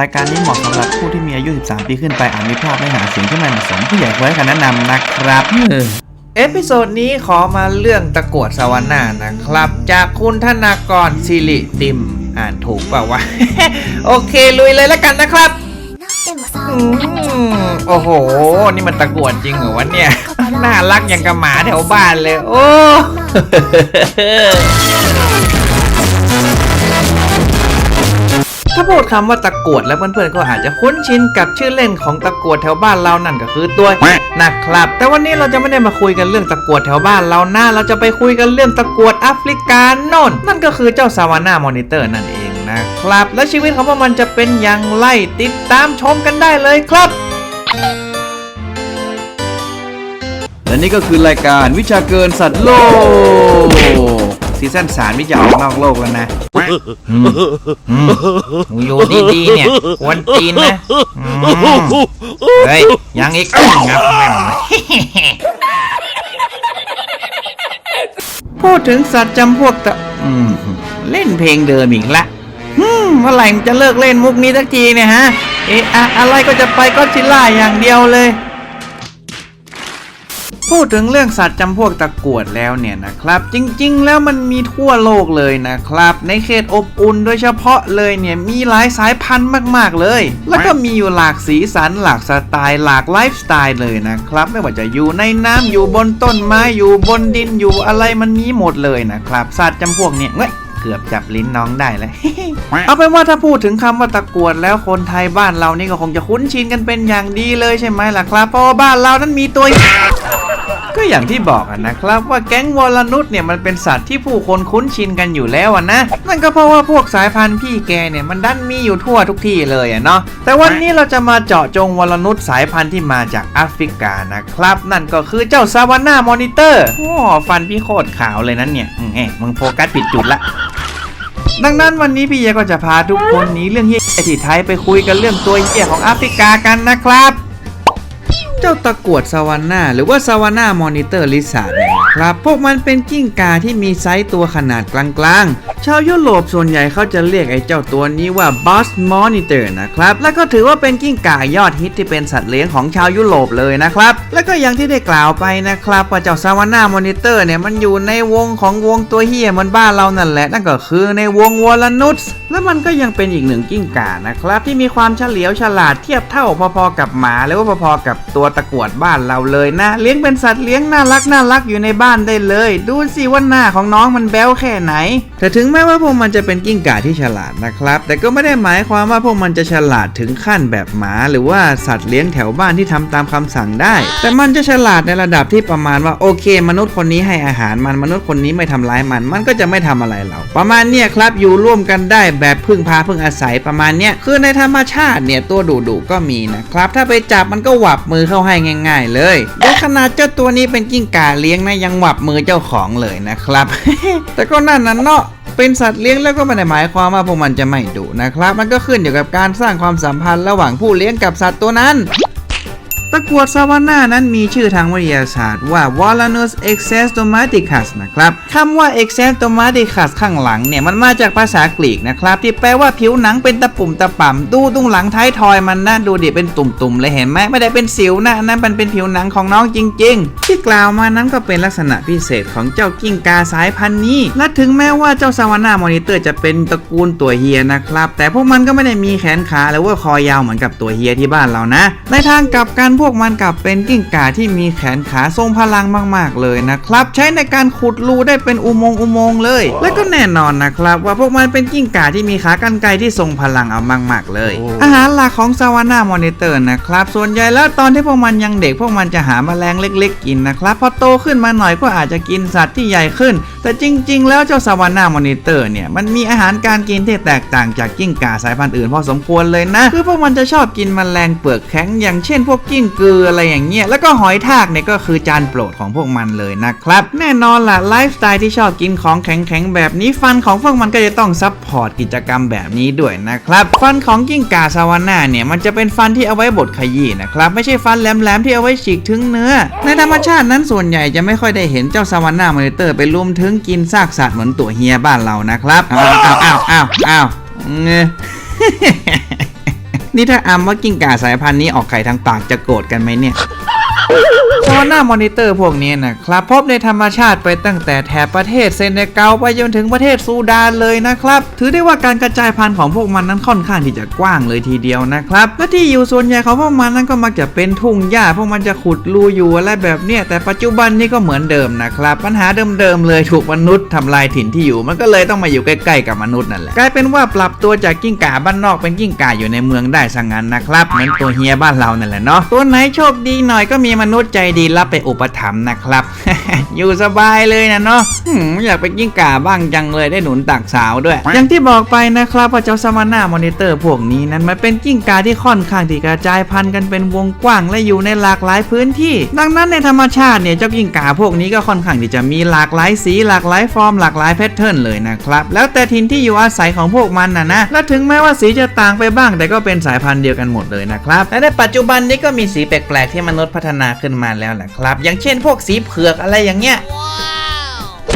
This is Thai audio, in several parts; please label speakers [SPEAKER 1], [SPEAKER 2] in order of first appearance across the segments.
[SPEAKER 1] รายการนี้เหมาะสำหรับผู้ที่มีอายุ 13 ปีขึ้นไปอาจมีภาพไม่หาเสียงที่ไม่เหมาะสมผู้ใหญ่ควรให้คำแนะนำนะครับเอพิโซดนี้ขอมาเรื่องตะกรวดสวรรค์นะครับ จากคุณธนากรสิริดิม อ่านถูกเปล่าวะ โอเคลุยเลยแล้วกันนะครับอืมโอ้โห นี่มันตะกรวดจริงเหรอวะเนี่ย น่ารักอย่างกับหมาแถวบ้านเลย โอ้ ถ้าพูดคำว่าตะกรวดแล้วเพื่อนๆก็อาจจะคุ้นชินกับชื่อเล่นของตะกรวดแถวบ้านเรานั่นก็คือตัวนะครับ แต่วันนี้เราจะไม่ได้มาคุยกันเรื่องตะกรวดแถวบ้านเราหนะเราจะไปคุยกันเรื่องตะกรวดแอฟริกาโน่นนั่นก็คือเจ้าซาวาน่ามอนิเตอร์นั่นเองนะครับ และชีวิตของพวกมันจะเป็นอย่างไรติดตามชมกันได้เลยครับและนี่ก็คือรายการวิชาเกินสัตว์โลกซีซั่นสามวิจาออกนอกโลกแล้วนะ อยู่ดีๆเนี่ยควนตีนนะอืมเฮ้ยยังอีกงับแม่งพูดถึงสัตว์จำพวกตะอืมเล่นเพลงเดิมอีกละฮึมเมื่อไหร่มันจะเลิกเล่นมุกนี้สักทีเนี่ยฮะ เอะอะอะไรก็จะไปก็อดซิลล่าอย่างเดียวเลย พูดถึงเรื่องสัตว์จำพวกตะกรวดแล้วเนี่ยนะครับ จริงๆ แล้วมันมีทั่วโลกเลยนะครับ ในเขตอบอุ่นโดยเฉพาะเลยเนี่ยมีหลายสายพันธุ์มากๆเลย แล้วก็มีอยู่หลากสีสันหลากสไตล์หลากไลฟ์สไตล์เลยนะครับ ไม่ว่าจะอยู่ในน้ำอยู่บนต้นไม้อยู่บนดินอยู่อะไรมันมีหมดเลยนะครับ สัตว์จำพวกเนี่ยเว้ยเกือบจับลิ้นน้องได้เลย เอาเป็นว่าถ้าพูดถึงคำว่าตะกรวดแล้วคนไทยบ้านเรานี่ก็คงจะคุ้นชินกันเป็นอย่างดีเลยใช่ไหมล่ะครับ เพราะบ้านเรานั้นมีตัว ก็อย่างที่บอกอะนะครับว่าแก๊งวอลนุษเนี่ยมันเป็นสัตว์ที่ผู้คนคุ้นชินกันอยู่แล้วอะนะนั่นก็เพราะว่าพวกสายพันธุ์พี่แกเนี่ยมันดันมีอยู่ทั่วทุกที่เลยอะเนาะแต่วันนี้เราจะมาเจาะจงวอลนุษสายพันธุ์ที่มาจากแอฟริกานะครับ นั่นก็คือเจ้าซาวาน่ามอนิเตอร์โอ้ฟันพี่โคตรขาวเลยนั้นเนี่ยอืมเอ๊ะมึงโฟกัสผิดจุดละดังนั้นวันนี้พี่เยก็จะพาทุกคนนี้เรื่องเฮี้ยที่ไทยไปคุยกันเรื่องตัวเฮี้ยของแอฟริกากันนะครับ จ้าตะกวดซาวาน่าหรือว่าซาวาน่ามอนิเตอร์ลิซาร์ดเนี่ยนะครับพวกมันเป็นกิ้งกาที่มีไซส์ตัวขนาดกลางๆ ชาวยุโรปส่วนใหญ่เขาจะเรียกไอ้เจ้าตัวนี้ว่าบอสมอนิเตอร์นะครับ และก็ถือว่าเป็นกิ้งก่ายอดฮิตที่เป็นสัตว์เลี้ยงของชาวยุโรปเลยนะครับ แล้วก็อย่างที่ได้กล่าวไปนะครับว่าเจ้าซาวาน่ามอนิเตอร์เนี่ยมันอยู่ในวงของวงตัวเฮียมันบ้านเรานั่นแหละ นั่นก็คือในวงวอลนุสและมันก็ยังเป็นอีกหนึ่งกิ้งก่านะครับ ที่มีความเฉลียวฉลาดเทียบเท่าพอๆกับหมาหรือว่าพอๆกับตัวตะกรวดบ้านเราเลยนะ เลี้ยงเป็นสัตว์เลี้ยงน่ารักน่ารักอยู่ในบ้านได้เลย ดูสิว่าหน้าของน้องมันแบ้วแค่ไหนแต่ถึงแม้ว่าพวกมันจะเป็นกิ้งก่าที่ฉลาดนะครับ แต่ก็ไม่ได้หมายความว่าพวกมันจะฉลาดถึงขั้นแบบหมา หรือว่าสัตว์เลี้ยงแถวบ้านที่ทำตามคำสั่งได้แต่มันจะฉลาดในระดับที่ประมาณว่าโอเค มนุษย์คนนี้ให้อาหารมันมนุษย์คนนี้ไม่ทำร้ายมัน มันก็จะไม่ทำอะไรเรา ประมาณเนี้ยครับอยู่ร่วมกันได้แบบพึ่งพาพึ่งอาศัยประมาณเนี้ยคือในธรรมชาติเนี่ยตัวดุดุก็มีนะครับ ถ้าไปจับมันก็หวับมือเข้าให้ง่าย ๆ เลยโดยขนาดเจ้าตัวนี้เป็นกิ้งก่าเลี้ยงนะยังหวับมือเจ้าของเลยนะครับ แต่ก็นั่นน่ะเนาะเป็นสัตว์เลี้ยงแล้วก็ไม่ได้หมายความว่าพวกมันจะไม่ดุนะครับ มันก็ขึ้นอยู่กับการสร้างความสัมพันธ์ระหว่างผู้เลี้ยงกับสัตว์ตัวนั้น ตะกรวดซาวาน่านั้นมีชื่อทางวิทยาศาสตร์ว่า Walrus exostomaticus นะครับคำว่า exostomaticus ข้างหลังเนี่ย มันมาจากภาษากรีกนะครับ ที่แปลว่าผิวหนังเป็นตะปุ่มตะป่ำดูตรงหลังท้ายทอยมันนะดูดิเป็นตุ่มๆเลยเห็นไหมไม่ได้เป็นสิวนะนนั้นมันเป็นผิวหนังของน้องจริง ๆ ที่กล่าวมานั้นก็เป็นลักษณะพิเศษของเจ้ากิ้งกาสายพันธุ์นี้ และถึงแม้ว่าเจ้าซาวาน่ามอนิเตอร์จะเป็นตระกูลตัวเฮียนะครับแต่พวกมันก็ไม่ได้มีแขนขาหรือว่าคอยาวเหมือนกับตัวเฮียที่บ้านเรานะ ในทางกลับกันพวกมันกลับเป็นกิ้งก่าที่มีแขนขาทรงพลังมาก ๆ เลยนะครับ ใช้ในการขุดรูได้เป็นอุโมงค์อุโมงค์เลย และก็แน่นอนนะครับว่าพวกมันเป็นกิ้งก่าที่มีขากรรไกรที่ทรงพลังเอามาก ๆ เลย อาหารหลักของซาวาน่ามอนิเตอร์นะครับ ส่วนใหญ่แล้วตอนที่พวกมันยังเด็กพวกมันจะหาแมลงเล็ก ๆ กินนะครับพอโตขึ้นมาหน่อยก็อาจจะกินสัตว์ที่ใหญ่ขึ้น แต่จริง ๆ แล้วเจ้าซาวาน่ามอนิเตอร์เนี่ยมันมีอาหารการกินที่แตกต่างจากกิ้งก่าสายพันธุ์อื่นพอสมควรเลยนะคือพวกมันจะชอบกินแมลงเปลือกแข็งอย่างเช่นพวกกิ้งกืออะไรอย่างเงี้ยแล้วก็หอยทากเนี่ยก็คือจานโปรดของพวกมันเลยนะครับ แน่นอนล่ะไลฟ์สไตล์ที่ชอบกินของแข็งๆแบบนี้ฟันของพวกมันก็จะต้องซับพอร์ตกิจกรรมแบบนี้ด้วยนะครับฟันของกิ้งก่าซาวาน่าเนี่ยมันจะเป็นฟันที่เอาไว้บดขยี้นะครับไม่ใช่ฟันแหลมๆที่เอาไว้ฉีกถึงเนื้อ ในธรรมชาตินั้นส่วนใหญ่จะไม่ค่อยได้เห็นเจ้าซาวาน่ามอนิเตอร์ไปรุมถึงกินซากสัตว์เหมือนตัวเฮียบ้านเรานะครับอ้าวอ้าวอ้าวอ้าวเงย นี่ถ้าอัมว่ากิ้งก่าสายพันธุ์นี้ออกไข่ทางปากจะโกรธกันไหมเนี่ย โซน่ามอนิเตอร์พวกนี้นะครับพบในธรรมชาติไปตั้งแต่แถบประเทศเซเนกัลไปจนถึงประเทศซูดานเลยนะครับ ถือได้ว่าการกระจายพันธุ์ของพวกมันนั้นค่อนข้างที่จะกว้างเลยทีเดียวนะครับและที่อยู่ส่วนใหญ่ของพวกมันนั้นก็มักจะเป็นทุ่งหญ้าพวกมันจะขุดรูอยู่อะไรแบบเนี้ยแต่ปัจจุบันนี้ก็เหมือนเดิมนะครับปัญหาเดิมๆเลยถูกมนุษย์ทำลายถิ่นที่อยู่ มันก็เลยต้องมาอยู่ใกล้ๆกับมนุษย์นั่นแหละกลายเป็นว่าปรับตัวจากกิ้งก่าบ้านนอกเป็นกิ้งก่าอยู่ในเมืองได้ซะงั้นนะครับเหมือนตัวเฮียบ้านเรานั่นแหละเนาะตัวไหนโชคดีหน่อยก็มีมนุษย์ใจดีรับไปอุปถัมภ์นะครับ อยู่สบายเลยนะเนาะอยากเป็นกิ้งก่าบ้างจังเลยได้หนุนตักสาวด้วย อย่างที่บอกไปนะครับว่าเจ้าสมาน่ามอนิเตอร์พวกนี้นั้นมันเป็นกิ้งก่าที่ค่อนข้างที่กระจายพันธุ์กันเป็นวงกว้างและอยู่ในหลากหลายพื้นที่ ดังนั้นในธรรมชาติเนี่ยเจ้ากิ้งก่าพวกนี้ก็ค่อนข้างที่จะมีหลากหลายสีหลากหลายฟอร์มหลากหลายแพทเทิร์นเลยนะครับแล้วแต่ถิ่นที่อยู่อาศัยของพวกมันนะนะและถึงแม้ว่าสีจะต่างไปบ้าง แต่ก็เป็นสายพันธุ์เดียวกันหมดเลยนะครับและในปัจจุบันนี้ก็มีสีแปลกๆที่มนุษย์พัฒนาขึ้นมาแล้วแหละครับ อย่างเช่นพวกสีเผือกอะไรอย่างเงี้ย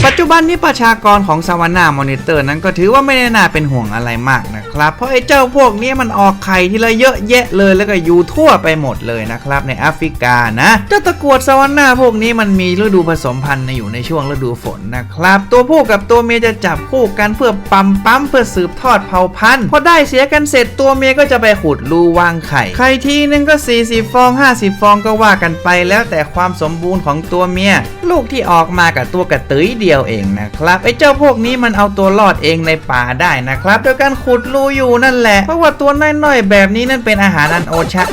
[SPEAKER 1] ปัจจุบันนี้ประชากรของซาวานามอนิเตอร์นั้นก็ถือว่าไม่ได้น่าเป็นห่วงอะไรมากนะครับ เพราะไอ้เจ้าพวกนี้มันออกไข่ทีละเยอะแยะเลยแล้วก็อยู่ทั่วไปหมดเลยนะครับในแอฟริกานะเจ้าตะกรวดซาวาน่าพวกนี้มันมีฤดูผสมพันธุ์อยู่ในช่วงฤดูฝนนะครับ ตัวผู้กับตัวเมียจะจับคู่กันเพื่อปั๊มปั๊มเพื่อสืบทอดเผ่าพันธุ์พอได้เสียกันเสร็จตัวเมียก็จะไปขุดรูวางไข่ไข่ทีนึงก็ 40 ฟอง 50 ฟองก็ว่ากันไปแล้วแต่ความสมบูรณ์ของตัวเมีย ลูกที่ออกมากับตัวกระตือเดียวเองนะครับไอ้เจ้าพวกนี้มันเอาตัวรอดเองในป่าได้นะครับโดยการขุดรูอยู่นั่นแหละเพราะว่าตัวน้อยๆแบบนี้นั่นเป็นอาหารอันโอชะ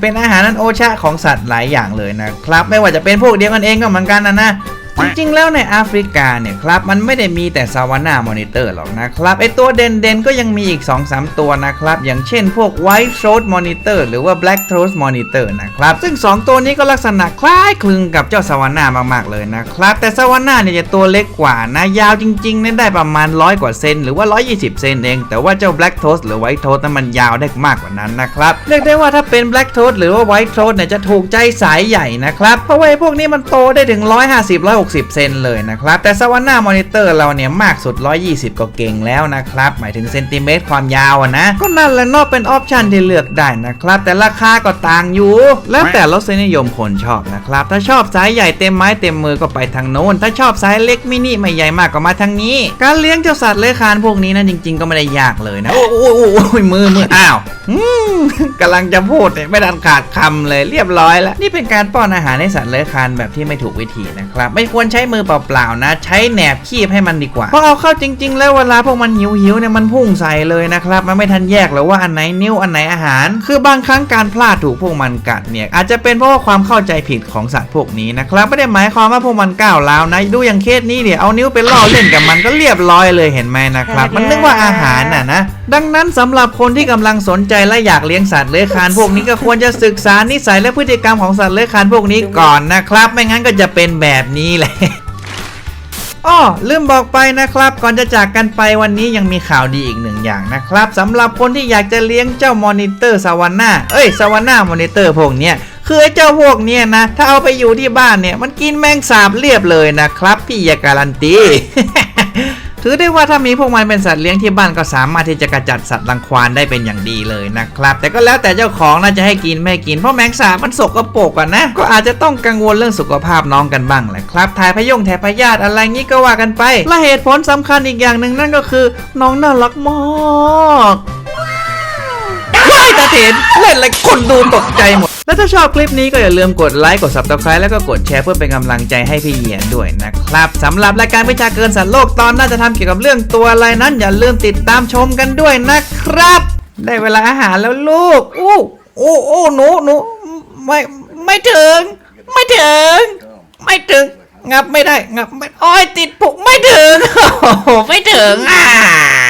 [SPEAKER 1] เป็นอาหารอันโอชะของสัตว์หลายอย่างเลยนะครับ ไม่ว่าจะเป็นพวกเดียวกันเองก็เหมือนกันนะนะ จริงๆ แล้วในแอฟริกาเนี่ยครับมันไม่ได้มีแต่ซาวาน่ามอนิเตอร์หรอกนะครับไอตัวเด่นๆ ก็ยังมีอีก 2-3 ตัวนะครับ อย่างเช่นพวก White Throat Monitor หรือว่า Black Throat Monitor นะครับ ซึ่ง 2 ตัวนี้ก็ลักษณะคล้ายคลึงกับเจ้าซาวาน่ามากๆเลยนะครับ แต่ซาวาน่าเนี่ยจะตัวเล็กกว่านะยาวจริงๆเนี่ยได้ประมาณ 100 กว่าเซนหรือว่า 120 เซนเอง แต่ว่าเจ้า Black Throat หรือ White Throat นั้นมันยาวได้มากกว่านั้นนะครับเรียกได้ว่าถ้าเป็น Black Throat หรือว่า White Throat เนี่ยจะถูกใจสายใหญ่นะครับเพราะว่าพวกนี้มันโตได้ถึง60 เซนเลยนะครับ แต่ซาวาน่ามอนิเตอร์เราเนี่ยมากสุด 120 ก็เก่งแล้วนะครับ หมายถึงเซนติเมตรความยาวนะ ก็นั่นแหละนอกเป็นออปชันที่เลือกได้นะครับ แต่ราคาก็ต่างอยู่ แล้วแต่รสนิยมคนชอบนะครับ ถ้าชอบไซส์ใหญ่เต็มไม้เต็มมือก็ไปทางโน้น ถ้าชอบไซส์เล็กมินิไม่ใหญ่มากก็มาทางนี้ การเลี้ยงเจ้าสัตว์เลื้อยคลานพวกนี้นะจริง ๆ ก็ไม่ได้ยากเลยนะ โอ้โหโอ้โหโอ้มือมืออ้าวอืมกำลังจะพูดเนี่ยไม่ทันขาดคำเลยเรียบร้อยแล้วนี่เป็นการป้อนอาหารให้สัตว์เลื้อยคลานแบบที่ไม่ถูกวิธีนะครับ ไม่ควรใช้มือเปล่าๆนะ ใช้แหนบคีบให้มันดีกว่าเพราะเอาเข้าจริง ๆ แล้วเวลาพวกมันหิวหิวๆเนี่ยมันพุ่งใส่เลยนะครับมันไม่ทันแยกเลยว่าอันไหนนิ้วอันไหนอาหาร คือบางครั้งการพลาดถูกพวกมันกัดเนี่ยอาจจะเป็นเพราะว่าความเข้าใจผิดของสัตว์พวกนี้นะครับไม่ได้หมายความว่าพวกมันก้าวร้าวนะดูอย่างเคสนี้เนี่ยเอานิ้วไปล่อเล่นกับมันก็เรียบร้อยเลยเห็นไหมนะครับ มันนึกว่าอาหารน่ะนะ ดังนั้นสำหรับคนที่กำลังสนใจและอยากเลี้ยงสัตว์เลื้อยคลานพวกนี้ก็ควรจะศึกษานิสัยและพฤติกรรมของสัตว์เลื้อยคลานพวกนี้ก่อนนะครับ ไม่งั้นก็จะเป็นแบบนี้แหละอ้อลืมบอกไปนะครับ ก่อนจะจากกันไปวันนี้ยังมีข่าวดีอีกหนึ่งอย่างนะครับสำหรับคนที่อยากจะเลี้ยงเจ้ามอนิเตอร์สวาน่าเอ้ยสวาน่ามอนิเตอร์พวกเนี้ยคือไอ้เจ้าพวกเนี้ยนะ ถ้าเอาไปอยู่ที่บ้านเนี่ย มันกินแมงสาบเรียบเลยนะครับ พี่ยาการันตี ถือได้ว่าถ้ามีพวกมันเป็นสัตว์เลี้ยงที่บ้านก็สามารถที่จะกระจัดสัตว์รังควานได้เป็นอย่างดีเลยนะครับ แต่ก็แล้วแต่เจ้าของน่าจะให้กินไม่ให้กินเพราะแมงสาบมันสกปรกอะนะ ก็อาจจะต้องกังวลเรื่องสุขภาพน้องกันบ้างแหละครับถ่ายพยงถ่ายพยาธิอะไรงี้ก็ว่ากันไป และเหตุผลสำคัญอีกอย่างหนึ่งนั่นก็คือ น้องน่ารักมากว้ายตาเถนเล่นอะไรคนดูตกใจหมด แล้วถ้าชอบคลิปนี้ก็อย่าลืมกดไลค์กด subscribe แล้วก็กดแชร์เพื่อเป็นกำลังใจให้พี่เหียนด้วยนะครับสำหรับรายการวิชาเกินสัตว์โลกตอนน่าจะทำเกี่ยวกับเรื่องตัวอะไรนั้น อย่าลืมติดตามชมกันด้วยนะครับ ได้เวลาอาหารแล้วลูกอู้อู้อู้หนูหนูไม่ไม่ถึง ไม่ถึง ไม่ถึง งับไม่ได้งับไม่อ้อยติดปุกไม่ถึงโอ้ไม่ถึงอะ